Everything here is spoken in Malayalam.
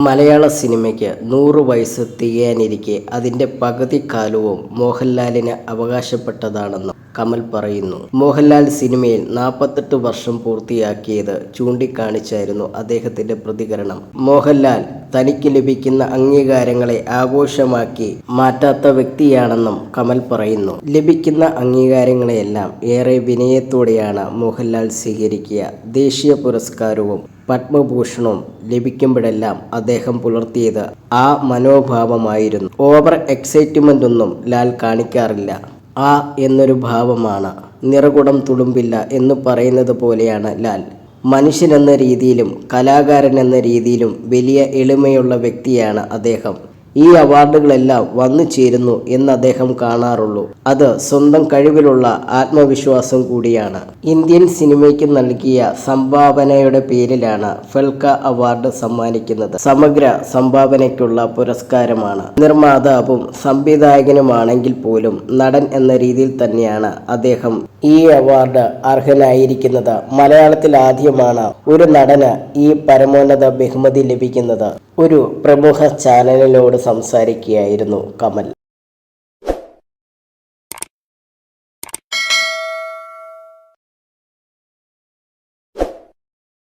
മലയാള സിനിമയ്ക്ക് നൂറ് വയസ്സ് തികയാനിരിക്കെ അതിന്റെ പകുതി കാലവും മോഹൻലാലിന് അവകാശപ്പെട്ടതാണെന്നും കമൽ പറയുന്നു. മോഹൻലാൽ സിനിമയിൽ നാൽപ്പത്തെട്ട് വർഷം പൂർത്തിയാക്കിയത് ചൂണ്ടിക്കാണിച്ചായിരുന്നു അദ്ദേഹത്തിന്റെ പ്രതികരണം. മോഹൻലാൽ തനിക്ക് ലഭിക്കുന്ന അംഗീകാരങ്ങളെ ആഘോഷമാക്കി മാറ്റാത്ത വ്യക്തിയാണെന്നും കമൽ പറയുന്നു. ലഭിക്കുന്ന അംഗീകാരങ്ങളെയെല്ലാം ഏറെ വിനയത്തോടെയാണ് മോഹൻലാൽ സ്വീകരിക്കുക. ദേശീയ പുരസ്കാരവും പത്മഭൂഷണവും ലഭിക്കുമ്പോഴെല്ലാം അദ്ദേഹം പുലർത്തിയത് ആ മനോഭാവമായിരുന്നു. ഓവർ എക്സൈറ്റ്മെന്റ് ഒന്നും ലാൽ കാണിക്കാറില്ല. ആ എന്നൊരു ഭാവമാണ്. നിറകുടം തുളുമ്പില്ല എന്ന് പറയുന്നത് പോലെയാണ് ലാൽ. മനുഷ്യനെന്ന രീതിയിലും കലാകാരനെന്ന രീതിയിലും വലിയ എളിമയുള്ള വ്യക്തിയാണ് അദ്ദേഹം. ഈ അവാർഡുകളെല്ലാം വന്നു ചേരുന്നു എന്ന് അദ്ദേഹം കാണാറുള്ളൂ. അത് സ്വന്തം കഴിവിലുള്ള ആത്മവിശ്വാസം കൂടിയാണ്. ഇന്ത്യൻ സിനിമയ്ക്ക് നൽകിയ സംഭാവനയുടെ പേരിലാണ് ഫെൽക്ക അവാർഡ് സമ്മാനിക്കുന്നത്. സമഗ്ര സംഭാവനയ്ക്കുള്ള പുരസ്കാരമാണ്. നിർമ്മാതാവും സംവിധായകനുമാണെങ്കിൽ പോലും നടൻ എന്ന രീതിയിൽ തന്നെയാണ് അദ്ദേഹം ഈ അവാർഡ് അർഹനായിരിക്കുന്നത്. മലയാളത്തിൽ ആദ്യമാണ് ഒരു നടന് ഈ പരമോന്നത ബഹുമതി ലഭിക്കുന്നത്. ഒരു പ്രമുഖ ചാനലിനോട് സംസാരിക്കുകയായിരുന്നു കമൽ.